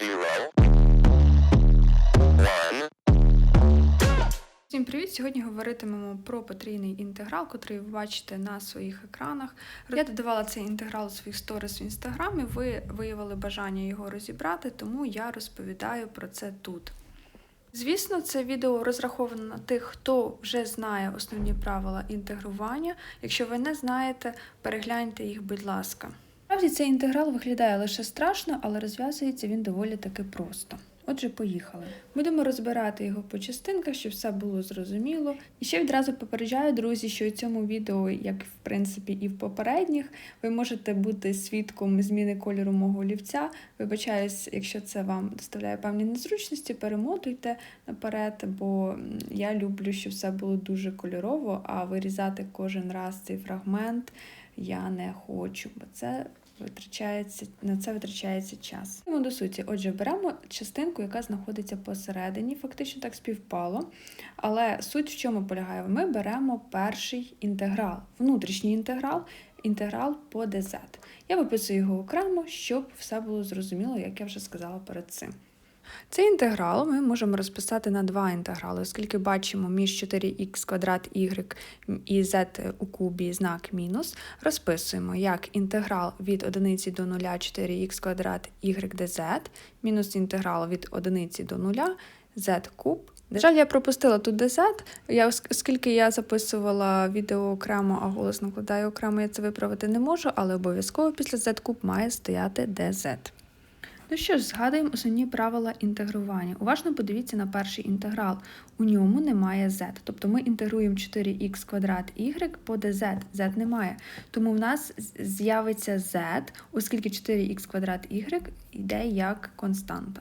zero, one, Всім привіт! Сьогодні говоритимемо про потрійний інтеграл, котрий ви бачите на своїх екранах. Я додавала цей інтеграл у своїх сторіс в інстаграмі. Ви виявили бажання його розібрати, тому я розповідаю про це тут. Звісно, це відео розраховано на тих, хто вже знає основні правила інтегрування. Якщо ви не знаєте, перегляньте їх, будь ласка. Справді цей інтеграл виглядає лише страшно, але розв'язується він доволі таки просто. Отже, поїхали. Будемо розбирати його по частинках, щоб все було зрозуміло. І ще відразу попереджаю, друзі, що у цьому відео, як в принципі і в попередніх, ви можете бути свідком зміни кольору мого олівця. Вибачаюсь, якщо це вам доставляє певні незручності, перемотуйте наперед, бо я люблю, щоб все було дуже кольорово, а вирізати кожен раз цей фрагмент я не хочу, бо це витрачається на це витрачається час. Тому до суті. Отже, беремо частинку, яка знаходиться посередині, фактично так співпало. Але суть в чому полягає? Ми беремо перший інтеграл, внутрішній інтеграл, інтеграл по dz. Я виписую його окремо, щоб все було зрозуміло, як я вже сказала перед цим. Цей інтеграл ми можемо розписати на два інтеграли, оскільки бачимо між 4х квадрат y і z у кубі знак мінус, розписуємо як інтеграл від 1 до 0 4х квадрат y dz, мінус інтеграл від 1 до 0 z куб. На жаль, я пропустила тут dz, я, оскільки я записувала відео окремо, а голос накладаю окремо, я це виправити не можу, але обов'язково після z куб має стояти dz. Ну що ж, згадуємо основні правила інтегрування. Уважно подивіться на перший інтеграл. У ньому немає z. Тобто ми інтегруємо 4х квадрат y по dz. z немає. Тому в нас з'явиться z, оскільки 4х квадрат y йде як константа.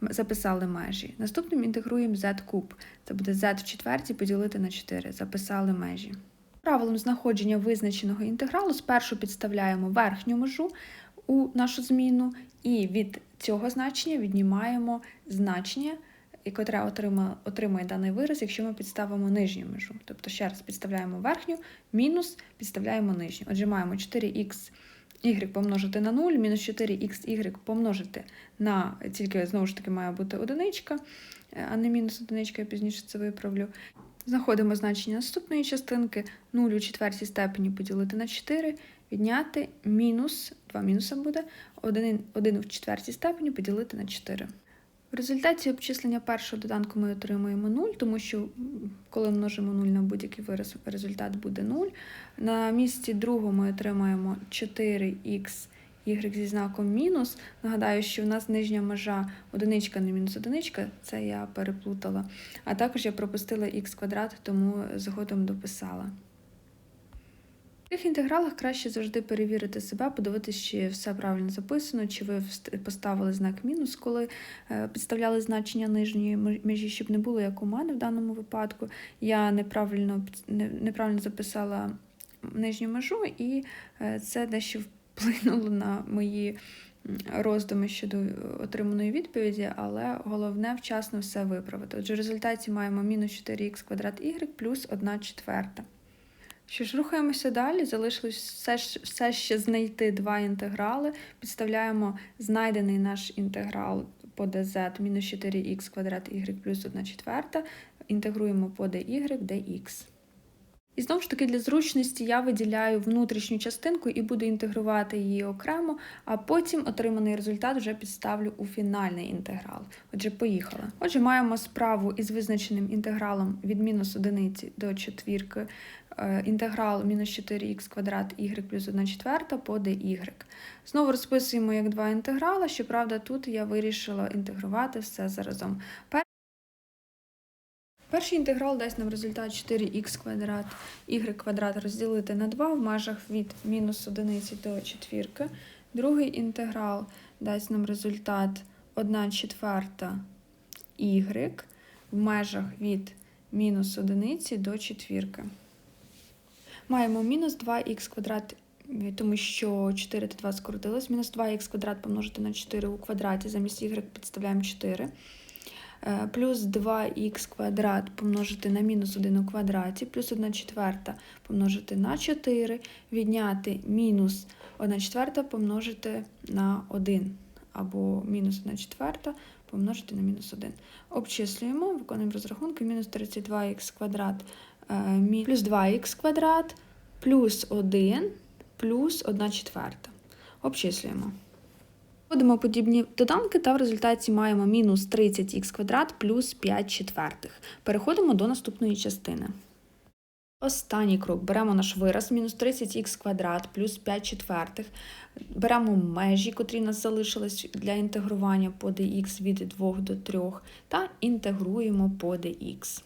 Записали межі. Наступним інтегруємо z куб. Це буде z в четвертій поділити на 4. Записали межі. Правилом знаходження визначеного інтегралу спершу підставляємо верхню межу у нашу зміну, і від цього значення віднімаємо значення, котре отримає, отримає даний вираз, якщо ми підставимо нижню межу. Тобто ще раз підставляємо верхню, мінус підставляємо нижню. Отже, маємо 4х y помножити на 0, мінус 4х помножити на тільки знову ж таки має бути одиничка, а не мінус одиничка, я пізніше це виправлю. Знаходимо значення наступної частинки 0 у четвертій степені поділити на 4, відняти мінус, 2 мінуса буде, 1, 1 в четвертій степені поділити на 4. В результаті обчислення першого доданку ми отримуємо 0, тому що коли множимо 0 на будь-який вираз, результат буде 0. На місці другого ми отримаємо 4х y зі знаком мінус. Нагадаю, що в нас нижня межа одиничка, не мінус одиничка, це я переплутала. А також я пропустила х квадрат, тому згодом дописала. В цих інтегралах краще завжди перевірити себе, подивитися, чи все правильно записано, чи ви поставили знак мінус, коли е, підставляли значення нижньої межі, щоб не було як у мене в даному випадку. Я неправильно, неправильно записала нижню межу, і е, це дещо вплинуло на мої роздуми щодо отриманої відповіді, але головне вчасно все виправити. Отже, в результаті маємо мінус 4х квадрат y плюс 1 четверта. Що ж, рухаємося далі. Залишилось все, все ще знайти два інтеграли. Підставляємо знайдений наш інтеграл по dz мінус 4х квадрат y плюс 1 четверта. Інтегруємо по dy dx. І знову ж таки, для зручності я виділяю внутрішню частинку і буду інтегрувати її окремо, а потім отриманий результат вже підставлю у фінальний інтеграл. Отже, поїхали. Отже, маємо справу із визначеним інтегралом від мінус одиниці до четвірки, е, інтеграл мінус 4х квадрат y плюс 1 четверта по dy. Знову розписуємо як два інтеграли, щоправда, тут я вирішила інтегрувати все заразом. Перший інтеграл дасть нам результат 4х квадрат y квадрат розділити на 2 в межах від мінус 1 до четвірки. Другий інтеграл дасть нам результат 1 четверта y в межах від мінус 1 до четвірки. Маємо мінус 2х квадрат, тому що 4 та 2 скоротилось. Мінус 2х квадрат помножити на 4 у квадраті, замість y підставляємо 4. Е, Плюс 2х квадрат помножити на мінус 1 у квадраті, плюс 1 четверта помножити на 4, відняти мінус 1 четверта помножити на 1. або мінус 1 четверта помножити на мінус 1. Обчислюємо, виконуємо розрахунки, мінус 32х квадрат е, плюс 2х квадрат плюс 1 плюс 1 четверта. Обчислюємо. Вводимо подібні доданки та в результаті маємо мінус 30х квадрат плюс 5 четвертих. Переходимо до наступної частини. Останній крок. Беремо наш вираз мінус 30х квадрат плюс 5 четвертих. Беремо межі, котрі нас залишились для інтегрування по dx від 2 до 3 та інтегруємо по dx.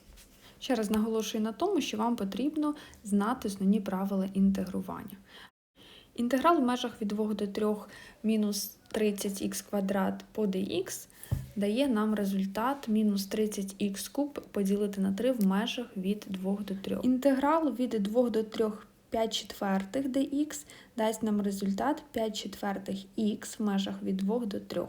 Ще раз наголошую на тому, що вам потрібно знати основні правила інтегрування. Інтеграл в межах від 2 до 3 мінус 30х квадрат по dx дає нам результат мінус 30х куб поділити на 3 в межах від 2 до 3. Інтеграл від 2 до 3 5 четвертих dx дасть нам результат 5 четвертих х в межах від 2 до 3.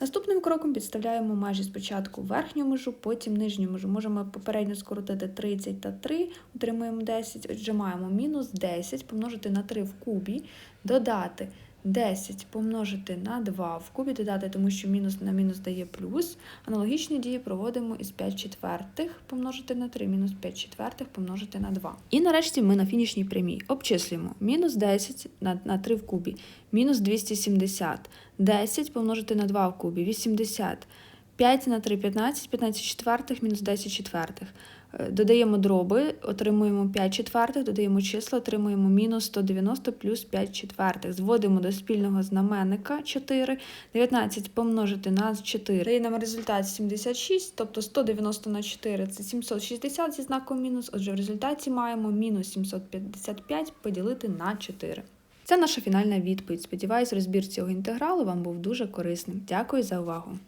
Наступним кроком підставляємо межі спочатку верхню межу, потім нижню межу. Можемо попередньо скоротити 30 та 3, отримуємо 10. Отже, маємо мінус 10 помножити на 3 в кубі, додати 10 помножити на 2 в кубі, додати, тому що мінус на мінус дає плюс. Аналогічні дії проводимо із 5 четвертих помножити на 3, мінус 5 четвертих помножити на 2. І нарешті ми на фінішній прямій обчислюємо мінус 10 на, на 3 в кубі, мінус 270, 10 помножити на 2 в кубі, 80, 5 на 3 – 15, 15 четвертих, мінус 10 четвертих. Е, Додаємо дроби, отримуємо 5 четвертих, додаємо числа, отримуємо мінус 190 плюс 5 четвертих. Зводимо до спільного знаменника 4. 19 помножити на 4. Дає нам результат 76, тобто 190 на 4 це 760 зі знаком мінус. Отже, в результаті маємо мінус 755 поділити на 4. Це наша фінальна відповідь. Сподіваюсь, розбір цього інтегралу вам був дуже корисним. Дякую за увагу!